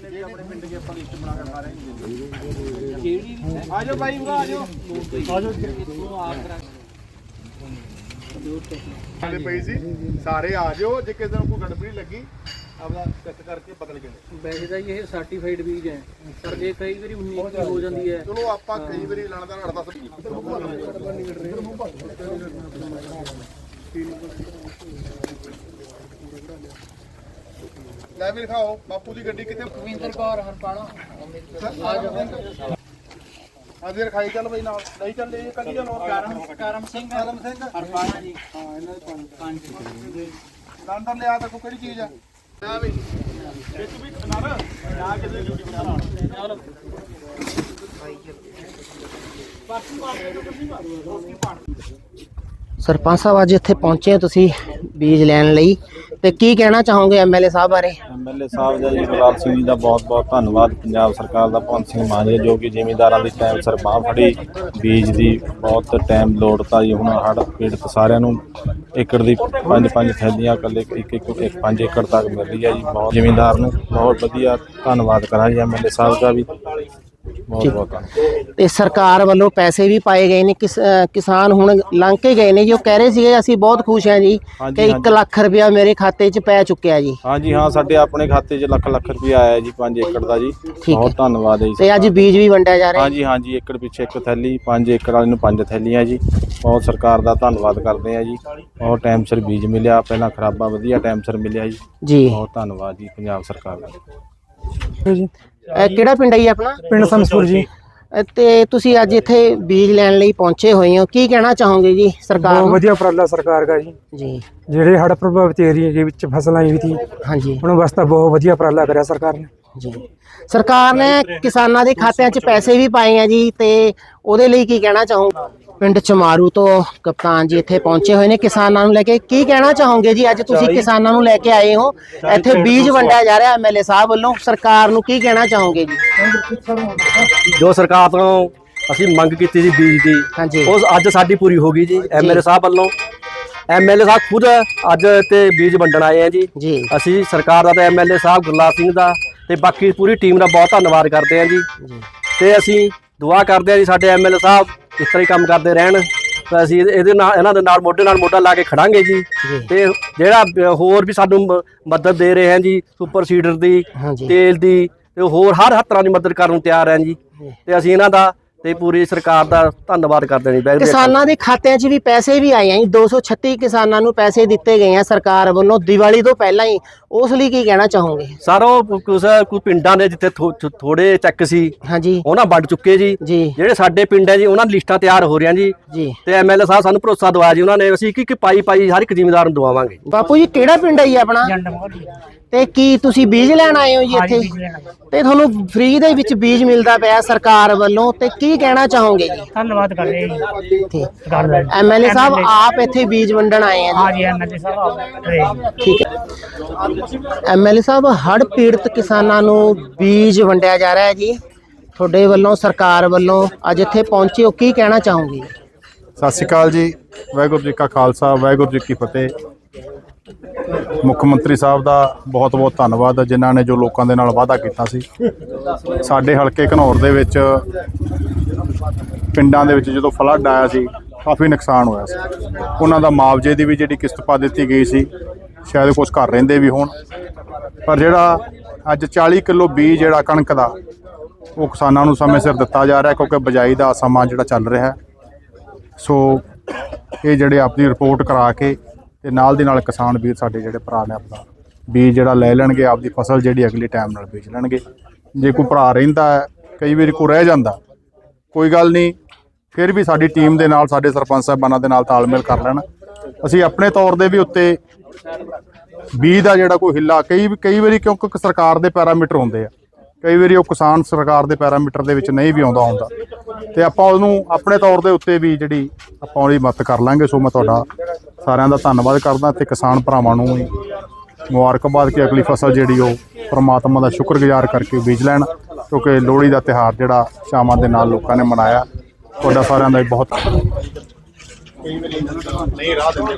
ਜਿੰਨੇ ਵੀ ਆਪਣੇ ਪਿੰਡ ਦੇ ਆਪਾਂ ਲਿਸਟ ਬਣਾ ਕੇ ਸਾਰਿਆਂ ਨੂੰ ਜਿਹੜੀ ਆਜੋ ਬਾਈ ਉਰਾ ਆਜੋ ਆਜੋ ਵਾਲੇ ਪਈ ਸੀ ਸਾਰੇ ਆ ਜਿਓ ਜੇ ਕਿਸੇ ਦਿਨ ਕੋਈ ਗੜਬੜੀ ਲੱਗੀ ਆਪਦਾ ਚੈੱਕ ਕਰਕੇ ਬਦਲ ਕੇ। ਵੈਸੇ ਤਾਂ ਇਹ ਸਰਟੀਫਾਈਡ ਬੀਜ ਹੈ ਪਰ ਜੇ ਕਈ ਵਾਰੀ 19 ਹੋ ਜਾਂਦੀ ਹੈ ਚਲੋ ਆਪਾਂ ਕਈ ਵਾਰੀ ਲਾਣਦਾ ਹੜਦਾ ਲੈ ਵੀ ਦਿਖਾਓ ਬਾਪੂ ਦੀ ਗੱਡੀ ਕਿੱਥੇ? ਰਵਿੰਦਰ ਕੌਰ ਹਰਪਾਲਾ। ਆ ਦੇ ਰਖਾਈ ਚੱਲ ਬਈ ਨਾਲ। ਨਹੀਂ ਚੱਲ ਇਹ ਕੱਢੀ ਚੱਲ। ਹੋਰ ਕਰਮ ਕਰਮ ਸਿੰਘ। ਕਰਮ ਸਿੰਘ। ਹਰਪਾਲਾ ਜੀ। ਹਾਂ ਇਹਨਾਂ ਦੇ ਪੰਜ ਪੰਜ ਲੰਡਨ ਲਿਆ ਤਾਂ ਕੋਈ ਕਿਹੜੀ ਚੀਜ਼ ਆ? ਲੈ ਵੀ। ਇੱਕ ਵੀ ਨਾ ਨਾ ਕਿਸੇ ਡਿਊਟੀ ਬਣਾ ਲਾ। ਸਰਪੰਚ ਸਾਹਿਬ ਅੱਜ ਇੱਥੇ ਪਹੁੰਚੇ ਹੋ ਤੁਸੀਂ ਬੀਜ ਲੈਣ ਲਈ। ਤੇ ਕੀ ਕਹਿਣਾ ਚਾਹੋਗੇ ਐਮਐਲਏ ਸਾਹਿਬ ਬਾਰੇ? ਐਮਐਲਏ ਸਾਹਿਬ ਦਾ ਜੀ ਗੁਰਲਾਲ ਸਿੰਘ ਜੀ ਦਾ ਬਹੁਤ ਬਹੁਤ ਧੰਨਵਾਦ। ਪੰਜਾਬ ਸਰਕਾਰ ਦਾ ਭਗਵੰਤ ਸਿੰਘ ਮਾਨ ਜੀ, ਜੋ ਕਿ ਜ਼ਿਮੀਂਦਾਰਾਂ ਦੀ ਟਾਈਮ ਸਿਰ ਬਾਂਹ ਫੜੀ, ਬੀਜ ਦੀ ਬਹੁਤ ਟਾਈਮ ਲੋੜ ਤਾਂ ਜੀ ਹੁਣ ਹੜ੍ਹ ਪੀੜਤ ਸਾਰਿਆਂ ਨੂੰ ਏਕੜ ਦੀ ਪੰਜ ਪੰਜ ਥੈਲੀਆਂ ਇਕੱਲੇ ਇੱਕ ਇੱਕ ਇੱਕ ਪੰਜ ਏਕੜ ਤੱਕ ਮਿਲ ਰਹੀ ਹੈ ਜੀ। ਬਹੁਤ ਜ਼ਿਮੀਂਦਾਰ ਨੂੰ ਬਹੁਤ ਵਧੀਆ ਧੰਨਵਾਦ ਕਰਾਂ ਜੀ ਐਮਐਲਏ ਸਾਹਿਬ ਦਾ ਵੀ। ਤੇ ਸਰਕਾਰ ਵੱਲੋਂ ਪੈਸੇ ਵੀ ਪਾਏ ਗਏ ਨੇ ਕਿਸ ਕਿਸਾਨ ਹੁਣ ਲੰਘ ਕੇ ਗਏ ਨੇ ਜੋ। ਕਹਿ ਰਹੇ ਸੀਗੇ ਅਸੀਂ ਬਹੁਤ ਖੁਸ਼ ਹਾਂ ਜੀ ਕਿ 1 ਹਾਂਜੀ। ਲੱਖ ਰੁਪਇਆ ਮੇਰੇ ਖਾਤੇ 'ਚ ਪੈ ਚੁੱਕਿਆ ਜੀ। ਹਾਂਜੀ ਹਾਂ ਸਾਡੇ ਆਪਣੇ ਖਾਤੇ 'ਚ ਲੱਖ ਲੱਖ ਰੁਪਏ ਆਇਆ ਜੀ 5 ਏਕੜ ਦਾ ਜੀ। ਬਹੁਤ ਧੰਨਵਾਦ ਹੈ ਜੀ ਤੇ ਅੱਜ ਬੀਜ ਵੀ ਵੰਡਿਆ ਜਾ ਰਿਹਾ ਹਾਂਜੀ ਹਾਂਜੀ ਏਕੜ ਪਿੱਛੇ ਇੱਕ ਥੈਲੀ 5 ਏਕੜ ਵਾਲੇ ਨੂੰ ਪੰਜ ਥੈਲੀਆਂ ਜੀ। ਬਹੁਤ ਸਰਕਾਰ ਦਾ ਧੰਨਵਾਦ ਕਰਦੇ ਆ ਜੀ। ਬਹੁਤ ਟਾਈਮ ਸਿਰ ਬੀਜ ਮਿਲਿਆ ਪਹਿਲਾਂ ਖਰਾਬਾ ਵਧੀਆ ਟਾਈਮ ਸਿਰ ਮਿਲਿਆ ਜੀ। ਜੀ। ਬਹੁਤ ਧੰਨਵਾਦ ਜੀ ਪੰਜਾਬ ਸਰਕਾਰ ਦਾ। ਅਹ ਕਿਹੜਾ ਪਿੰਡ ਹੈ ਜੀ ਆਪਣਾ? ਪਿੰਡ ਸੰਸਪੁਰ ਜੀ। ਅਹ ਤੇ ਤੁਸੀਂ ਅੱਜ ਇੱਥੇ ਬੀਜ ਲੈਣ ਲਈ ਪਹੁੰਚੇ ਹੋਏ ਹੋ। ਕੀ ਕਹਿਣਾ ਚਾਹੋਗੇ ਜੀ ਸਰਕਾਰ ਬਹੁਤ ਨੂੰ? ਵਧੀਆ ਉਪਰਾਲਾ ਸਰਕਾਰ ਦਾ ਜੀ। ਜੀ। ਜਿਹੜੇ ਹੜ੍ਹ ਪ੍ਰਭਾਵਿਤ ਏਰੀਏ ਦੇ ਵਿੱਚ ਫਸਲਾਂ ਆਈ ਸੀ ਹਾਂਜੀ। ਉਹਨਾਂ ਵਾਸਤੇ ਬਹੁਤ ਵਧੀਆ ਉਪਰਾਲਾ ਕਰਿਆ ਸਰਕਾਰ ਨੇ। ਜੀ। ਸਰਕਾਰ ਨੇ ਕਿਸਾਨਾਂ ਦੇ ਖਾਤਿਆਂ 'ਚ ਪੈਸੇ ਵੀ ਪਾਏ ਆ ਜੀ ਤੇ ਉਹਦੇ ਲਈ ਕੀ ਕਹਿਣਾ ਚਾਹੋਗੇ? ਪਿੰਡ ਚਮਾਰੂ ਤੋਂ ਕਪਤਾਨ ਜੀ ਇੱਥੇ ਪਹੁੰਚੇ ਹੋਏ ਨੇ। ਕਿਸਾਨਾਂ ਨੂੰ ਲੈ ਕੇ ਕੀ ਕਹਿਣਾ ਚਾਹੋਗੇ ਜੀ? ਅੱਜ ਤੁਸੀਂ ਕਿਸਾਨਾਂ ਨੂੰ ਲੈ ਕੇ ਆਏ ਹੋ। ਇੱਥੇ ਬੀਜ ਵੰਡਿਆ ਜਾ ਰਿਹਾ ਐਮਐਲਏ ਸਾਹਿਬ ਵੱਲੋਂ। ਸਰਕਾਰ ਨੂੰ ਕੀ ਕਹਿਣਾ ਚਾਹੋਗੇ ਜੀ? ਜੋ ਸਰਕਾਰ ਤੋਂ ਅਸੀਂ ਮੰਗ ਕੀਤੀ ਸੀ ਬੀਜ ਦੀ ਉਹ ਅੱਜ ਸਾਡੀ ਪੂਰੀ ਹੋ ਗਈ ਜੀ ਐਮਐਲਏ ਸਾਹਿਬ ਵੱਲੋਂ। ਐਮਐਲਏ ਸਾਹਿਬ ਖੁਦ ਅੱਜ ਤੇ ਬੀਜ ਵੰਡਣ ਆਏ ਆ ਜੀ। ਜੀ। ਅਸੀਂ ਸਰਕਾਰ ਦਾ ਤੇ ਐਮਐਲਏ ਸਾਹਿਬ ਗੁਰਲਾਲ ਸਿੰਘ ਦਾ ਤੇ ਬਾਕੀ ਪੂਰੀ ਟੀਮ ਦਾ ਬਹੁਤ ਧੰਨਵਾਦ ਕਰਦੇ ਆ ਜੀ। ਤੇ ਅਸੀਂ ਦੁਆ ਕਰਦੇ ਆ ਜੀ ਸਾਡੇ ਐਮਐਲਏ ਸਾਹਿਬ ਇਸ ਤਰ੍ਹਾਂ ਹੀ ਕੰਮ ਕਰਦੇ ਰਹਿਣ। ਤੇ ਅਸੀਂ ਇਹਦੇ- ਇਹਦੇ ਨਾਲ ਇਹਨਾਂ ਦੇ ਨਾਲ ਮੋਢੇ ਨਾਲ ਮੋਢਾ ਲਾ ਕੇ ਖੜਾਂਗੇ ਜੀ। ਜੀ। ਤੇ ਜਿਹੜਾ ਬ- ਹੋਰ ਵੀ ਸਾਨੂੰ ਮ- ਮਦਦ ਦੇ ਰਹੇ ਹਨ ਜੀ ਸੁਪਰ ਸੀਡਰ ਦੀ ਹਾਂਜੀ। ਤੇਲ ਦੀ ਤੇ ਹੋਰ ਹਰ ਹਰ ਤਰ੍ਹਾਂ ਦੀ ਮਦਦ ਕਰਨ ਨੂੰ ਤਿਆਰ ਹਾਂ ਜੀ। ਤੇ ਅਸੀਂ ਇਹਨਾਂ ਦਾ ਤੇ ਪੂਰੀ ਸਰਕਾਰ ਦਾ ਧੰਨਵਾਦ ਕਰਦੇ ਬੈਠ। ਕਿਸਾਨਾਂ ਦੇ ਖਾਤਿਆਂ 'ਚ ਵੀ ਪੈਸੇ ਵੀ ਆਏ ਆ ਜੀ। 236 ਕਿਸਾਨਾਂ ਨੂੰ ਪੈਸੇ ਦਿੱਤੇ ਗਏ ਆ ਸਰਕਾਰ ਵੱਲੋਂ। ਦੀਵਾਲੀ ਤੋਂ ਪਹਿਲਾਂ ਹੀ ਉਸ ਲਈ ਕੀ ਕਹਿਣਾ ਚਾਹੋਗੇ? ਸਾਰੋ ਕੁਝ ਕੁਝ ਪਿੰਡਾਂ ਦੇ ਜਿੱਥੇ ਥੋੜੇ ਚੱਕ ਸੀ ਹਾਂਜੀ। ਉਹਨਾਂ ਵੰਡ ਚੁੱਕੇ ਜੀ। ਜੀ। ਜਿਹੜੇ ਸਾਡੇ ਪਿੰਡ ਹੈ ਜੀ ਉਹਨਾਂ ਦੀ ਲਿਸਟਾਂ ਤਿਆਰ ਹੋ ਰਹੀਆਂ ਜੀ। ਜੀ। ਤੇ ਐਮਐਲਏ ਸਾਹਿਬ ਸਾਨੂੰ ਭਰੋਸਾ ਦਵਾਇਆ ਜੀ ਉਹਨਾਂ ਨੇ ਅਸੀਂ ਇੱਕ ਇੱਕ ਪਾਈ ਪਾਈ ਹਰ ਇੱਕ ਜ਼ਿਮੀਂਦਾਰ ਨੂੰ ਦਵਾਵਾਂਗੇ। ਬਾਪੂ ਜੀ ਕਿਹੜਾ ਪਿੰਡ ਹੈ ਜੀ ਆਪਣਾ? ਤੇ ਕੀ ਤੁਸੀਂ ਬੀਜ ਲੈਣ ਆਏ ਹੋ ਜੀ ਇੱਥੇ? ਤੇ ਤੁਹਾਨੂੰ ਫ੍ਰੀ ਦੇ ਵਿੱਚ ਬੀਜ ਮਿਲਦਾ ਪਿਆ ਸਰਕਾਰ ਵੱਲੋਂ ਤੇ ਕੀ ਕਹਿਣਾ ਚਾਹੋਗੇ ਜੀ? ਧੰਨਵਾਦ ਕਰ ਰਹੇ ਜੀ। ਕਰ ਰਹੇ ਐਮਐਲਏ ਸਾਹਿਬ ਆਪ ਇੱਥੇ ਬੀਜ ਵੰਡਣ ਆਏ ਆ ਹਾਂ ਜੀ ਐਮਐਲਏ ਸਾਹਿਬ ਆਪ ਰਹੇ ਠੀਕ ਹੈ। ਐਮਐਲਏ ਸਾਹਿਬ ਹੜ੍ਹ ਪੀੜਤ ਕਿਸਾਨਾਂ ਨੂੰ ਬੀਜ ਵੰਡਿਆ ਜਾ ਰਿਹਾ ਹੈ ਜੀ। ਤੁਹਾਡੇ ਵੱਲੋਂ ਸਰਕਾਰ ਵੱਲੋਂ ਅੱਜ ਇੱਥੇ ਪਹੁੰਚੇ ਹੋ ਕੀ ਕਹਿਣਾ ਚਾਹੋਗੇ? ਸਤਿ ਸ਼੍ਰੀ ਅਕਾਲ ਜੀ। ਵਾਹਿਗੁਰੂ ਜੀ ਕਾ ਖਾਲਸਾ ਵਾਹਿਗੁਰੂ ਜੀ ਕੀ ਫਤਿਹ। ਮੁੱਖ ਮੰਤਰੀ ਸਾਹਿਬ ਦਾ ਬਹੁਤ ਬਹੁਤ ਧੰਨਵਾਦ, ਜਿਨ੍ਹਾਂ ਨੇ ਜੋ ਲੋਕਾਂ ਦੇ ਨਾਲ ਵਾਅਦਾ ਕੀਤਾ ਸੀ। ਸਾਡੇ ਹਲਕੇ ਘਨੌਰ ਦੇ ਵਿੱਚ, ਪਿੰਡਾਂ ਦੇ ਵਿੱਚ ਜਦੋਂ ਫਲੱਡ ਆਇਆ ਸੀ, ਕਾਫੀ ਨੁਕਸਾਨ ਹੋਇਆ ਸੀ। ਉਹਨਾਂ ਦਾ ਮੁਆਵਜ਼ੇ ਦੀ ਵੀ ਜਿਹੜੀ ਕਿਸ਼ਤ ਪਾ ਦਿੱਤੀ ਗਈ ਸੀ, ਸ਼ਾਇਦ ਕੁਝ ਘਰ ਰਹਿੰਦੇ ਵੀ ਹੋਣ। ਪਰ ਜਿਹੜਾ ਅੱਜ 40 ਕਿਲੋ ਬੀਜ ਜਿਹੜਾ ਕਣਕ ਦਾ, ਉਹ ਕਿਸਾਨਾਂ ਨੂੰ ਸਮੇਂ ਸਿਰ ਦਿੱਤਾ ਜਾ ਰਿਹਾ, ਕਿਉਂਕਿ ਬਜਾਈ ਦਾ ਸਮਾਂ ਜਿਹੜਾ ਚੱਲ ਰਿਹਾ ਸੋ, ਇਹ ਜਿਹੜੇ ਆਪਣੀ ਰਿਪੋਰਟ ਕਰਾ ਕੇ ਤੇ ਨਾਲ ਦੀ ਨਾਲ ਕਿਸਾਨ ਵੀਰ ਸਾਡੇ ਜਿਹੜੇ ਭਰਾ ਨੇ ਆਪਣਾ, ਬੀਜ ਜਿਹੜਾ ਲੈ ਲੈਣਗੇ, ਆਪਦੀ ਫਸਲ ਜਿਹੜੀ ਅਗਲੇ ਟਾਈਮ ਨਾਲ ਵੇਚ ਲੈਣਗੇ। ਜੇ ਕੋਈ ਭਰਾ ਰਹਿੰਦਾ ਹੈ, ਕਈ ਵਾਰੀ ਕੋਈ ਰਹਿ ਜਾਂਦਾ, ਕੋਈ ਗੱਲ ਨਹੀਂ, ਫਿਰ ਵੀ ਸਾਡੀ ਟੀਮ ਦੇ ਨਾਲ, ਸਾਡੇ ਸਰਪੰਚ ਸਾਹਿਬਾਨਾਂ ਦੇ ਨਾਲ ਤਾਲਮੇਲ ਕਰ ਲੈਣ। ਅਸੀਂ ਆਪਣੇ ਤੌਰ ਦੇ ਵੀ ਉੱਤੇ ਬੀਜ ਦਾ ਜਿਹੜਾ ਕੋਈ ਹਿੱਲਾ, ਕਈ ਕਈ ਵਾਰੀ ਕਿਉਂਕਿ ਸਰਕਾਰ ਦੇ ਪੈਰਾਮੀਟਰ ਹੁੰਦੇ ਆ। ਕਈ ਵਾਰੀ ਉਹ ਕਿਸਾਨ ਸਰਕਾਰ ਦੇ ਪੈਰਾਮੀਟਰ ਦੇ ਵਿੱਚ ਨਹੀਂ ਵੀ ਆਉਂਦਾ ਹੁੰਦਾ। ਤੇ ਆਪਾਂ ਉਹਨੂੰ ਆਪਣੇ ਤੌਰ ਦੇ ਉੱਤੇ ਵੀ ਜਿਹੜੀ ਆਪਾਂ ਉਹਦੀ ਮਦਦ ਕਰ ਲਾਂਗੇ। ਸੋ ਮੈਂ ਤੁਹਾਡਾ ਸਾਰਿਆਂ ਦਾ ਧੰਨਵਾਦ ਕਰਦਾ ਤੇ ਕਿਸਾਨ ਭਰਾਵਾਂ ਨੂੰ ਵੀ। ਮੁਬਾਰਕਬਾਦ ਕਿ ਅਗਲੀ ਫਸਲ ਜਿਹੜੀ ਉਹ ਪ੍ਰਮਾਤਮਾ ਦਾ ਸ਼ੁਕਰਗੁਜ਼ਾਰ ਕਰਕੇ ਬੀਜ ਲੈਣ, ਕਿਉਂਕਿ ਲੋਹੜੀ ਦਾ ਤਿਹਾਰ ਜਿਹੜਾ ਸ਼ਾਮਾਂ ਦੇ ਨਾਲ ਲੋਕਾਂ ਨੇ ਮਨਾਇਆ। ਤੁਹਾਡਾ ਸਾਰਿਆਂ ਦਾ ਵੀ ਬਹੁਤ ਨਹੀਂ ਰਾਹ ਦਿੰਦੇ